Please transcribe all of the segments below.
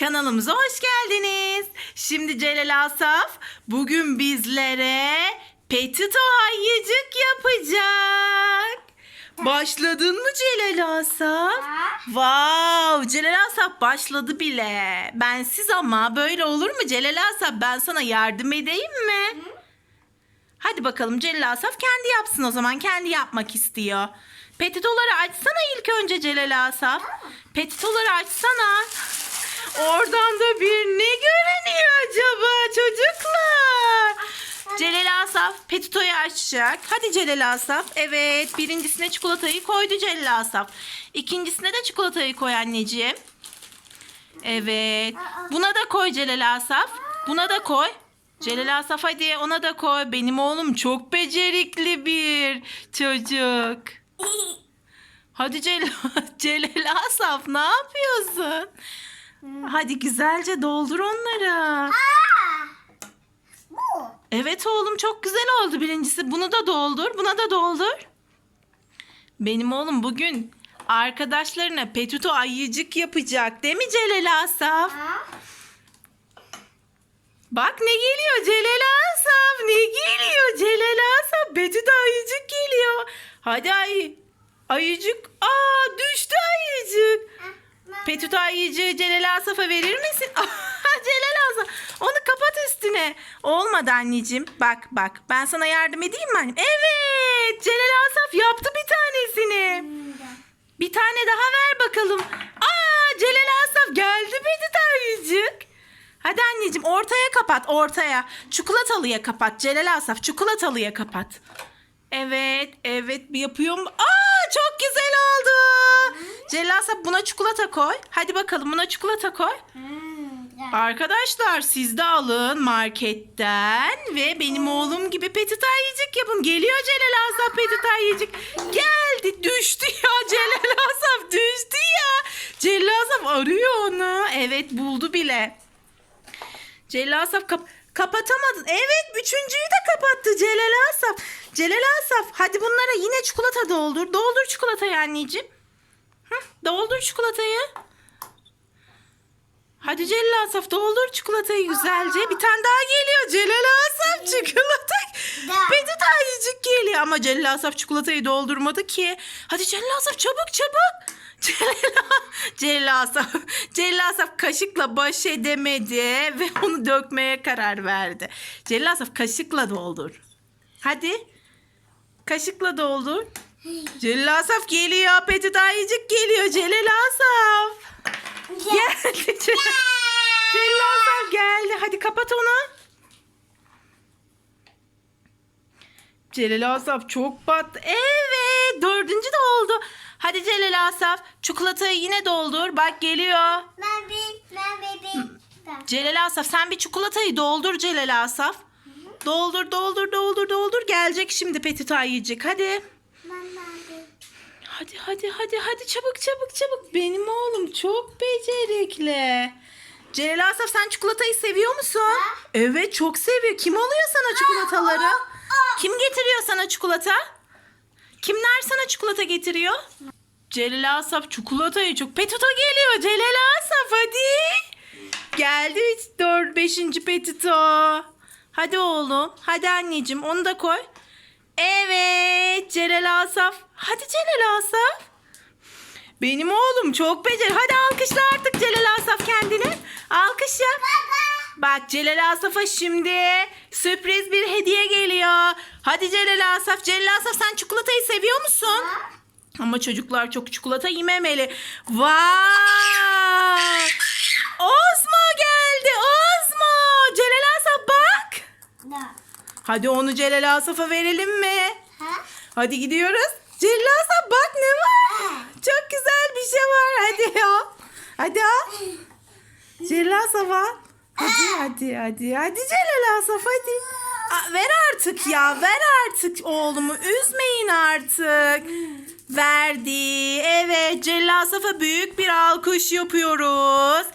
Kanalımıza hoş geldiniz. Şimdi Celal Asaf bugün bizlere petito hayyıcık yapacak. Başladın mı Celal Asaf? Wow, Celal Asaf başladı bile. Bensiz ama böyle olur mu Celal Asaf? Ben sana yardım edeyim mi? Hadi bakalım Celal Asaf kendi yapsın o zaman. Kendi yapmak istiyor. Petitoları açsana ilk önce Celal Asaf. Petitoları açsana. Oradan da bir ne görünüyor acaba çocuklar? Celal Asaf petitoyu açacak. Hadi Celal Asaf. Evet birincisine çikolatayı koydu Celal Asaf. İkincisine de çikolatayı koy anneciğim. Evet. Buna da koy Celal Asaf. Buna da koy. Celal Asaf hadi ona da koy. Benim oğlum çok becerikli bir çocuk. Hadi Celal, Celal Asaf ne yapıyorsun? Hadi güzelce doldur onları. Bu. Evet oğlum çok güzel oldu birincisi. Bunu da doldur, buna da doldur. Benim oğlum bugün arkadaşlarına petuto ayıcık yapacak değil mi Celal Asaf? Bak ne geliyor Celal Asaf ne geliyor Celal Asaf petuto ayıcık geliyor. Hadi ay ayıcık. Aa düştü ayıcık. Petuto ayıcığı Celal Asaf'a verir misin? Celal Asaf onu kapat üstüne. Olmadı anneciğim. Bak bak ben sana yardım edeyim mi? Evet Celal Asaf yaptı bir tanesini. Bir tane daha ver bakalım. Aa Celal Asaf geldi Petuto ayıcık. Hadi anneciğim ortaya kapat ortaya. Çikolatalıya kapat Celal Asaf çikolatalıya kapat. Evet evet yapıyorum. Aa çok güzel oldu. Celal buna çikolata koy. Hadi bakalım buna çikolata koy. Hmm. Arkadaşlar siz de alın marketten ve benim oğlum gibi petit ayıcık yapın. Geliyor Celal Asaf petit ayıcık. Geldi düştü ya Celal Asaf düştü ya. Celal Asaf arıyor onu. Evet buldu bile. Celal Asaf kap- kapatamadın. Evet üçüncüyü de kapattı Celal Asaf. Celal Asaf hadi bunlara yine çikolata doldur. Doldur çikolatayı anneciğim. Hı, doldur çikolatayı. Hadi Celal Asaf doldur çikolatayı güzelce. Bir tane daha geliyor Celal Asaf çikolata. Petit ayıcık geliyor ama Celal Asaf çikolatayı doldurmadı ki. Hadi Celal Asaf çabuk çabuk. Celal Asaf, Celal Asaf kaşıkla baş edemedi ve onu dökmeye karar verdi. Celal Asaf kaşıkla doldur. Hadi. Kaşıkla doldur. Celal Asaf geliyor. Petit ayıcık geliyor. Celal Asaf. Geldi. Asaf geldi. Hadi kapat onu. Celal Asaf çok battı. Evet. Celal Asaf çikolatayı yine doldur. Bak geliyor. Ben bir, ben bebeğim. Da. Celal Asaf sen bir çikolatayı doldur Celal Asaf. Doldur doldur doldur doldur. Gelecek şimdi Petit yiyecek. Hadi. Hadi hadi hadi hadi çabuk çabuk çabuk. Benim oğlum çok becerikli. Celal Asaf sen çikolatayı seviyor musun? Evet çok seviyor. Kim alıyor sana çikolataları? Kim getiriyor sana çikolata? Kimler sana çikolata getiriyor? Celal Asaf çikolatayı çok... Petito geliyor Celal Asaf hadi. Geldi 4 5. Petito. Hadi oğlum. Hadi anneciğim onu da koy. Evet Celal Asaf. Hadi Celal Asaf. Benim oğlum çok becer. Hadi alkışla artık Celal Asaf kendini. Alkış yap. Bak Celal Asaf'a şimdi sürpriz bir hediye geliyor. Hadi Celal Asaf. Celal Asaf sen musun? Ama çocuklar çok çikolata yememeli. Vay! Ozmo geldi. Ozmo. Celal Asaf bak. Da. Hadi onu Celal Asaf'a verelim mi? Ha? Hadi gidiyoruz. Celal Asaf bak ne var? Çok güzel bir şey var. Hadi al. Hadi al. Celal Asaf al. Hadi hadi hadi. Hadi Celal Asaf hadi. Aa, ver artık ya. Ver artık oğlumu. Üzmeyin artık. Verdi. Evet Celal Asaf'a büyük bir alkış yapıyoruz.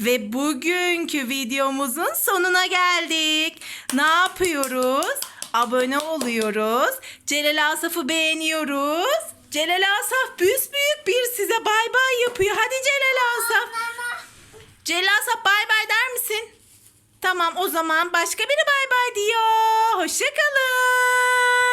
Ve bugünkü videomuzun sonuna geldik. Ne yapıyoruz? Abone oluyoruz. Celal Asaf'ı beğeniyoruz. Celal Asaf büyük bir size bay bay yapıyor. Hadi Celal Asaf. Celal Asaf bay bay der misin? Tamam o zaman başka biri bay bay diyor. Hoşçakalın.